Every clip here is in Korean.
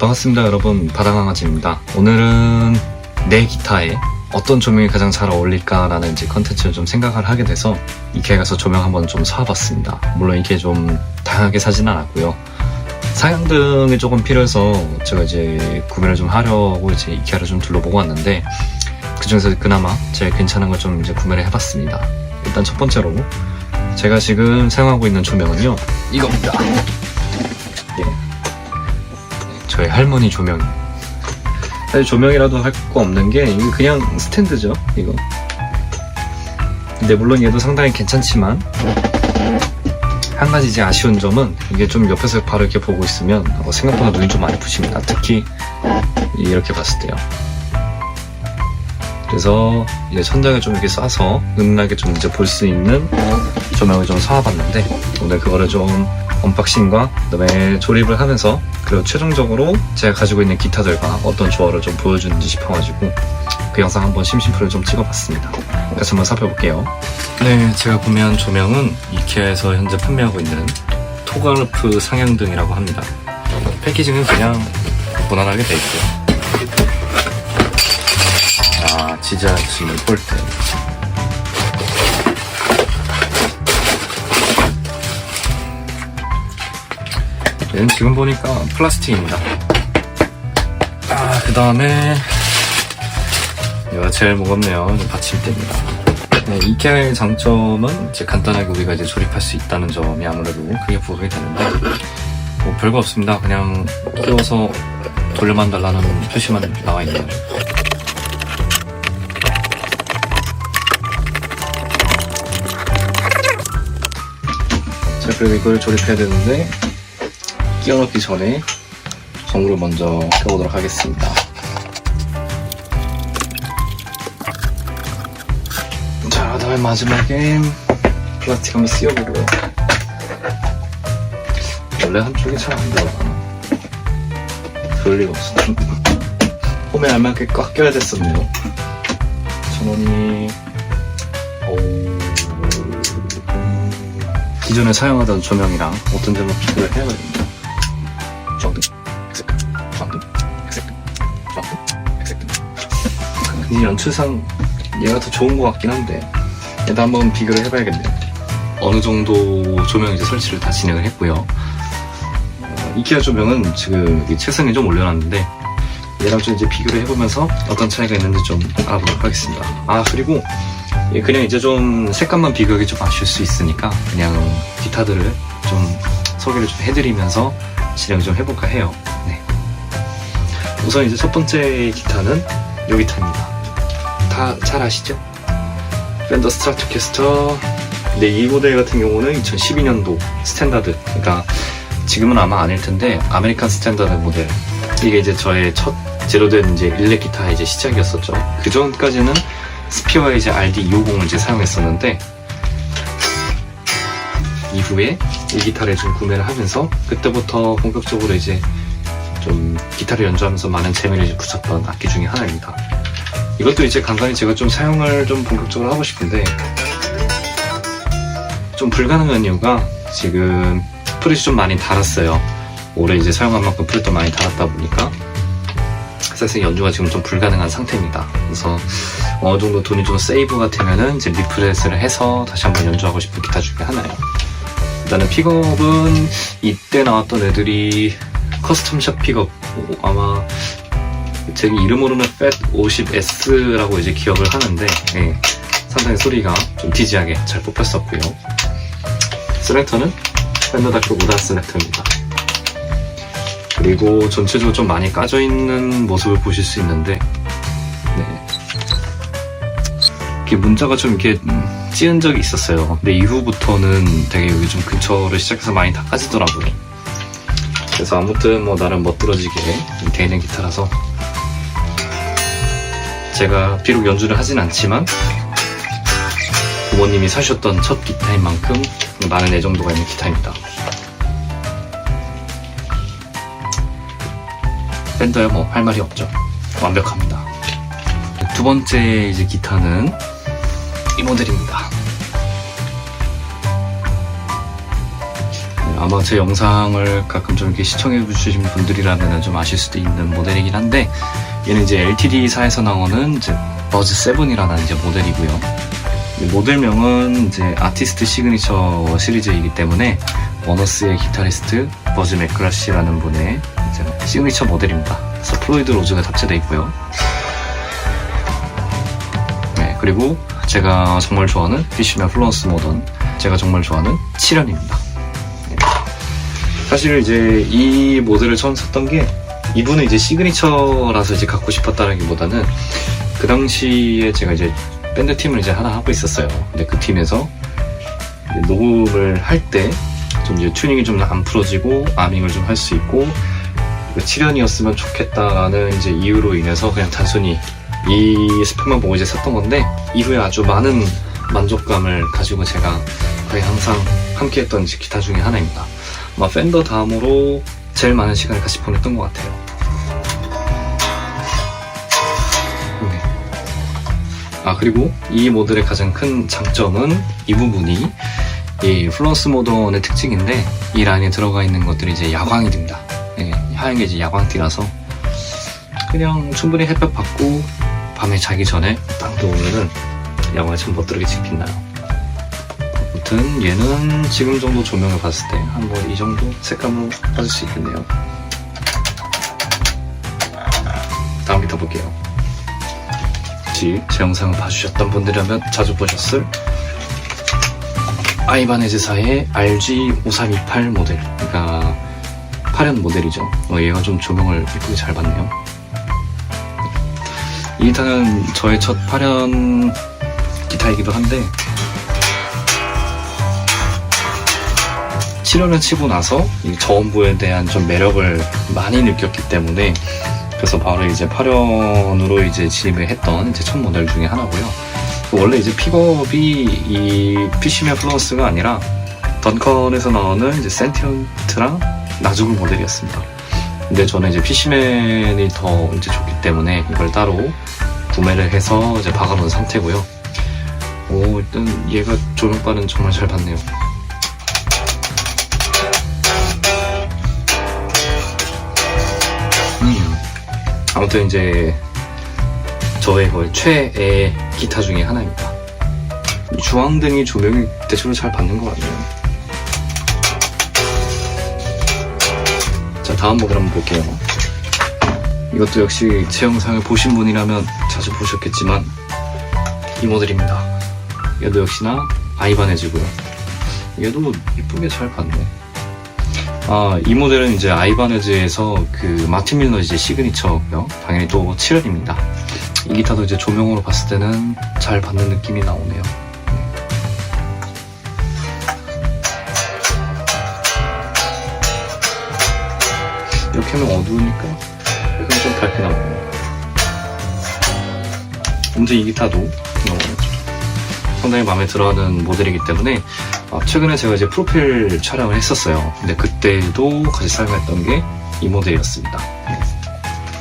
반갑습니다 여러분. 바다강아지입니다. 오늘은 내 기타에 어떤 조명이 가장 잘 어울릴까라는 이제 컨텐츠를 좀 생각을 하게 돼서 이케에 가서 조명 한번 좀 사와봤습니다. 물론 이게 좀 다양하게 사진 않았고요. 사양등이 조금 필요해서 제가 이제 구매를 좀 하려고 이제 이케아를 좀 둘러보고 왔는데 그 중에서 그나마 제일 괜찮은 걸 좀 이제 구매를 해봤습니다. 일단 첫 번째로 제가 지금 사용하고 있는 조명은요. 이겁니다. 예. 저희 할머니 조명. 사실 조명이라도 할 거 없는 게 이게 그냥 스탠드죠, 이거. 근데 물론 얘도 상당히 괜찮지만 한 가지 이제 아쉬운 점은 이게 좀 옆에서 바로 이렇게 보고 있으면 어, 생각보다 눈이 좀 많이 부십니다. 특히 이렇게 봤을 때요. 그래서 이제 천장에 좀 이렇게 쏴서 은은하게 좀 이제 볼 수 있는 조명을 좀 사와봤는데 오늘 그거를 좀 언박싱과 그다음에 조립을 하면서 그리고 최종적으로 제가 가지고 있는 기타들과 어떤 조화를 좀 보여주는지 싶어가지고 그 영상 한번 심심풀을 좀 찍어봤습니다. 같이 한번 살펴볼게요. 네, 제가 구매한 조명은 이케아에서 현재 판매하고 있는 토가르프 상향등이라고 합니다. 패키징은 그냥 무난하게 돼 있고요. 아, 지지하시는 얘는 지금 보니까 플라스틱입니다. 아, 그 다음에, 이거 제일 무겁네요. 이거 받침대입니다. 네, 이케아의 장점은 이제 간단하게 우리가 이제 조립할 수 있다는 점이 아무래도 크게 부각이 되는데, 뭐 별거 없습니다. 그냥 끼워서 돌려만 달라는 표시만 나와 있네요. 자, 그리고 이걸 조립해야 되는데, 끼워넣기 전에 전구를 먼저 펴보도록 하겠습니다. 자, 그다음에 마지막에 플라스틱 한번 씌워보고요. 원래 한쪽이 잘 안 들어가나? 그럴 리가 없어. 홈에 알맞게 꽉 껴야 됐었네요. 전원이 오... 기존에 사용하던 조명이랑 어떤 점을 비교를 해야 됩니다. 근데 연출상 얘가 더 좋은 것 같긴 한데 얘도 한번 비교를 해봐야겠네요. 어느 정도 조명 이제 설치를 다 진행을 했고요. 어, 이케아 조명은 지금 이 책상에 좀 올려놨는데 얘랑 좀 이제 비교를 해보면서 어떤 차이가 있는지 좀 알아보도록 하겠습니다. 아 그리고 예, 그냥 이제 좀 색감만 비교하기 좀 아쉬울 수 있으니까 그냥 기타들을 좀 소개를 좀 해드리면서 진행을 좀 해볼까 해요. 네. 우선 이제 첫 번째 기타는 요 기타입니다. 다 잘 아시죠? 팬더 스트라토캐스터. 근데 이 모델 같은 경우는 2012년도 스탠다드. 그러니까 지금은 아마 아닐 텐데 아메리칸 스탠다드 모델. 이게 이제 저의 첫 제로된 이제 일렉 기타의 이제 시작이었었죠. 그 전까지는 스피어의 이제 RD250을 이제 사용했었는데 이후에 이 기타를 좀 구매를 하면서 그때부터 본격적으로 이제 좀 기타를 연주하면서 많은 재미를 붙였던 악기 중에 하나입니다. 이것도 이제 간간히 제가 좀 사용을 좀 본격적으로 하고 싶은데 좀 불가능한 이유가 지금 프렛이 좀 많이 달았어요. 올해 이제 사용한 만큼 프렛도 많이 달았다 보니까 사실 연주가 지금 좀 불가능한 상태입니다. 그래서 어느 정도 돈이 좀 세이브가 되면은 이제 리프렛을 해서 다시 한번 연주하고 싶은 기타 중에 하나예요. 일단은 픽업은 이때 나왔던 애들이 커스텀 샵 픽업 아마 제 이름으로는 FAT50S라고 이제 기억을 하는데 예, 상당히 소리가 좀 디지하게 잘 뽑혔었고요. 셀렉터는 팬더다크 오다 셀렉터입니다. 그리고 전체적으로 좀 많이 까져 있는 모습을 보실 수 있는데 네. 이렇게 문자가 좀 이렇게 음, 찌은 적이 있었어요. 근데 이후부터는 되게 여기 좀 근처를 시작해서 많이 다 까지더라고요. 그래서 아무튼 뭐 나름 멋들어지게 돼 있는 기타라서 제가 비록 연주를 하진 않지만 부모님이 사셨던 첫 기타인 만큼 많은 애정도가 있는 기타입니다. 밴더야 뭐 할 말이 없죠. 완벽합니다. 두 번째 이제 기타는 이 모델입니다. 아마 제 영상을 가끔 좀 이렇게 시청해 주신 분들이라면 좀 아실 수도 있는 모델이긴 한데 얘는 이제 LTD사에서 나오는 이제 버즈 7이라는 이제 모델이고요. 이 모델명은 이제 아티스트 시그니처 시리즈이기 때문에 워너스의 기타리스트 버즈 맥크라시라는 분의 이제 시그니처 모델입니다. 그래서 플로이드 로즈가 탑재되어 있고요. 네, 그리고 제가 정말 좋아하는 피쉬맨 플러스 모던 제가 정말 좋아하는 7연입니다. 사실 이제 이 모델을 처음 샀던 게 이분은 이제 시그니처라서 이제 갖고 싶었다라기보다는 그 당시에 제가 이제 밴드 팀을 이제 하나 하고 있었어요. 근데 그 팀에서 녹음을 할 때 좀 이제 튜닝이 좀 안 풀어지고 아밍을 좀 할 수 있고 그 7연이었으면 좋겠다라는 이제 이유로 인해서 그냥 단순히 이 스펙만 보고 이제 샀던 건데 이후에 아주 많은 만족감을 가지고 제가 거의 항상 함께했던 기타 중에 하나입니다. 아마 팬더 다음으로 제일 많은 시간을 같이 보냈던 것 같아요. 아 그리고 이 모델의 가장 큰 장점은 이 부분이 이 플러스 모던의 특징인데 이 라인에 들어가 있는 것들이 이제 야광이 됩니다. 예, 하얀 게 이제 야광띠라서 그냥 충분히 햇볕 받고 밤에 자기 전에 딱 놓으면은 야광이 참 멋들게 빛나요. 아무튼 얘는 지금 정도 조명을 봤을 때 한 뭐 이 정도 색감으로 받을 수 있겠네요. 다음 기타 볼게요. 혹시 제 영상을 봐주셨던 분들이라면 자주 보셨을 아이바네즈사의 RG5328 모델 그러니까 8연 모델이죠. 어, 얘가 좀 조명을 예쁘게 잘 받네요. 이 기타는 저의 첫 8연 기타이기도 한데 7년을 치고 나서 이 저음부에 대한 좀 매력을 많이 느꼈기 때문에 그래서 바로 이제 8년으로 이제 진입을 했던 이제 첫 모델 중에 하나고요. 원래 이제 픽업이 이 피시맨 플러스가 아니라 던컨에서 나오는 이제 센티언트랑 나주글 모델이었습니다. 근데 저는 이제 피시맨이 더 이제 좋기 때문에 이걸 따로 구매를 해서 이제 박아놓은 상태고요. 오, 일단 얘가 조명바는 정말 잘 받네요. 아무튼 이제 저의 거의 최애 기타 중에 하나입니다. 이 주황등이 조명이 대체로 잘 받는 것 같네요. 자, 다음 모델 한번 볼게요. 이것도 역시 제 영상을 보신 분이라면 자주 보셨겠지만 이 모델입니다. 얘도 역시나 아이바네즈고요. 얘도 이쁘게 잘 받네. 아, 이 모델은 이제 아이바네즈에서 그 마틴 밀러 이제 시그니처고요. 당연히 또 7열입니다. 이 기타도 이제 조명으로 봤을 때는 잘 받는 느낌이 나오네요. 이렇게 하면 어두우니까 약간 좀 밝게 나오네요. 아무튼 이 기타도 어, 상당히 마음에 들어하는 모델이기 때문에 아, 최근에 제가 이제 프로필 촬영을 했었어요. 근데 그때도 같이 사용했던 게 이 모델이었습니다. 네.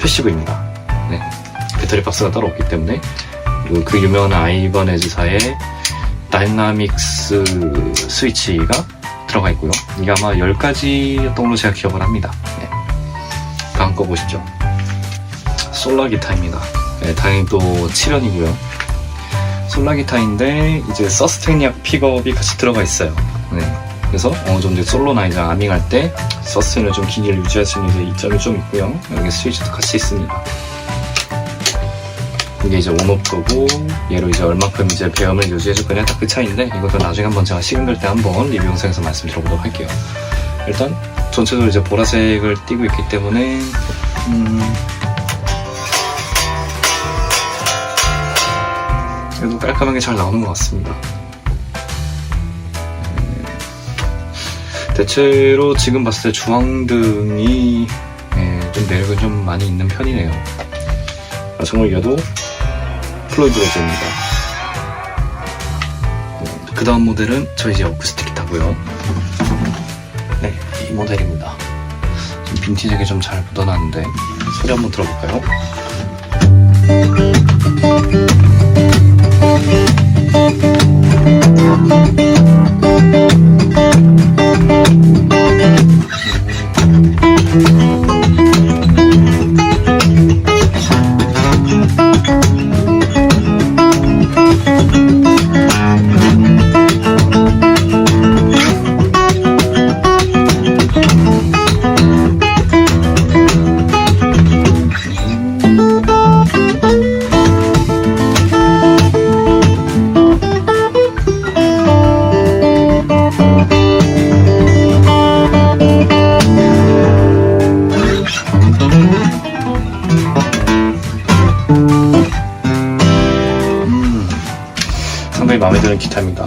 패시브입니다. 네. 배터리 박스가 따로 없기 때문에 그리고 그 유명한 아이버네즈사의 다이나믹스 스위치가 들어가 있고요. 이게 아마 10가지였던 걸로 제가 기억을 합니다. 네. 다음 거 보시죠. 솔라 기타입니다. 네, 당연히 또 7연이고요. 솔라 기타인데 이제 서스테인약 픽업이 같이 들어가 있어요. 네. 그래서 어느 정도 솔로나 이제 아밍할 때 서스테인을 좀 길이를 유지할 수 있는 이점이 좀 있고요. 여기 스위치도 같이 있습니다. 이게 이제 온오프고 얘로 이제 얼마큼 이제 배음을 유지해줄 거냐 딱 그 차이인데 이것도 나중에 한번 제가 시간 될 때 한번 리뷰 영상에서 말씀드려보도록 할게요. 일단 전체적으로 이제 보라색을 띄고 있기 때문에 음, 그래도 깔끔하게 잘 나오는 것 같습니다. 음, 대체로 지금 봤을 때 주황등이 예, 좀 매력이 좀 많이 있는 편이네요. 아, 정말 얘도 플로이드 로즈입니다. 그 다음 모델은 저희 이제 어쿠스틱 기타고요. 네, 이 모델입니다. 좀 빈티지하게 좀 잘 묻어놨는데 소리 한번 들어볼까요? 굉장 히 마음에 드는 기타입니다.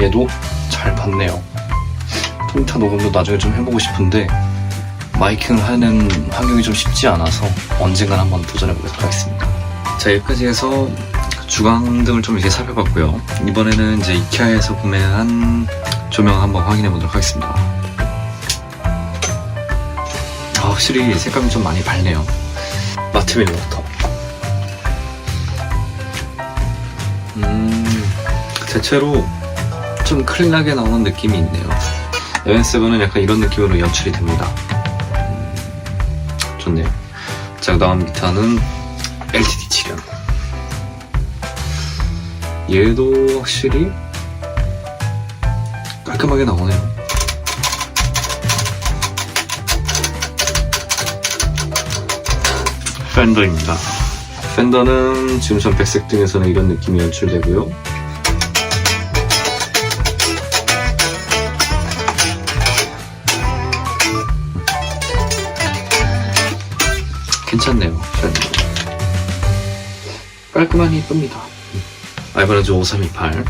얘도 잘 봤네요. 통기타 녹음도 나중에 좀 해보고 싶은데 마이킹을 하는 환경이 좀 쉽지 않아서 언젠간 한번 도전해보도록 하겠습니다. 자 여기까지 해서 주광 등을 좀 이렇게 살펴봤고요. 이번에는 이제 이케아에서 구매한 조명 한번 확인해 보도록 하겠습니다. 아, 확실히 색감이 좀 많이 밝네요. 마트 밀로부터. 음, 대체로 좀 클린하게 나오는 느낌이 있네요. 에벤세븐은 약간 이런 느낌으로 연출이 됩니다. 음, 좋네요. 자, 그 다음 기타는 LTD 7연. 얘도 확실히 깔끔하게 나오네요. 팬더입니다. 팬더는 지금 전 백색 등에서는 이런 느낌이 연출되고요. 괜찮네요. 깔끔하니 이쁩니다. 알바라즈 5328.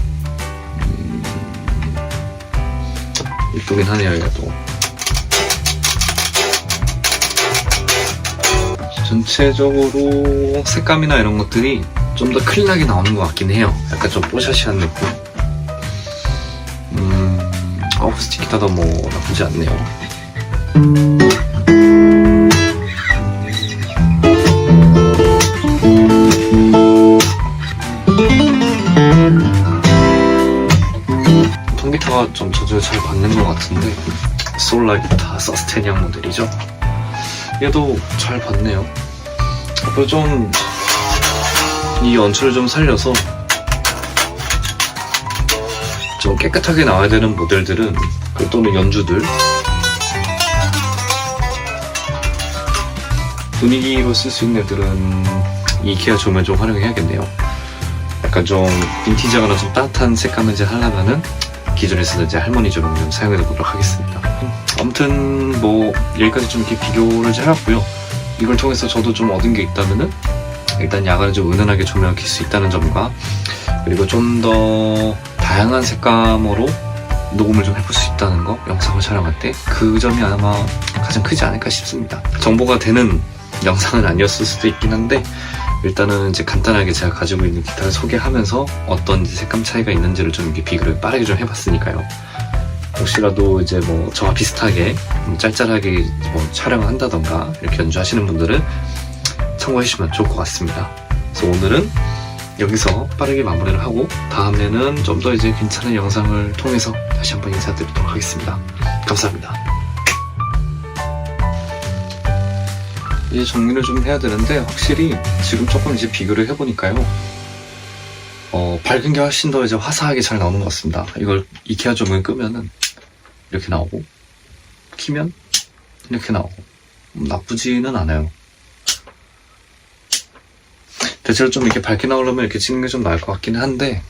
음, 이쁘긴 하네요, 얘도. 전체적으로 색감이나 이런 것들이 좀 더 클린하게 나오는 것 같긴 해요. 약간 좀 뽀샤시한 느낌. 음, 어쿠스틱 기타도 뭐 나쁘지 않네요. 통기타가 좀 저절 잘 받는 것 같은데 솔라 기타 서스테니아 모델이죠. 얘도 잘 받네요. 앞으로 좀 이 연출을 좀 살려서 좀 깨끗하게 나와야 되는 모델들은 그 또는 연주들 분위기로 쓸 수 있는 애들은 이케아 조명 좀 활용해야겠네요. 약간 좀 빈티지하거나 좀 따뜻한 색감을 이제 하려면은 기존에 쓰던 이제 할머니 조명 좀 사용해 보도록 하겠습니다. 아무튼 뭐 여기까지 좀 이렇게 비교를 좀 해봤고요. 이걸 통해서 저도 좀 얻은 게 있다면은 일단 야간에 좀 은은하게 조명을 켤 수 있다는 점과 그리고 좀 더 다양한 색감으로 녹음을 좀 해볼 수 있다는 거 영상을 촬영할 때 그 점이 아마 가장 크지 않을까 싶습니다. 정보가 되는 영상은 아니었을 수도 있긴 한데 일단은 이제 간단하게 제가 가지고 있는 기타를 소개하면서 어떤 색감 차이가 있는지를 좀 이렇게 비교를 빠르게 좀 해봤으니까요. 혹시라도 이제 뭐 저와 비슷하게 좀 짤짤하게 뭐 촬영을 한다던가 이렇게 연주하시는 분들은 참고해 주시면 좋을 것 같습니다. 그래서 오늘은 여기서 빠르게 마무리를 하고 다음에는 좀 더 이제 괜찮은 영상을 통해서 다시 한번 인사드리도록 하겠습니다. 감사합니다. 이제 정리를 좀 해야 되는데 확실히 지금 조금 이제 비교를 해보니까요. 어, 밝은 게 훨씬 더 이제 화사하게 잘 나오는 것 같습니다. 이걸 이케아 조명을 끄면은 이렇게 나오고 키면 이렇게 나오고 음, 나쁘지는 않아요. 대체로 좀 이렇게 밝게 나오려면 이렇게 찍는 게 좀 나을 것 같긴 한데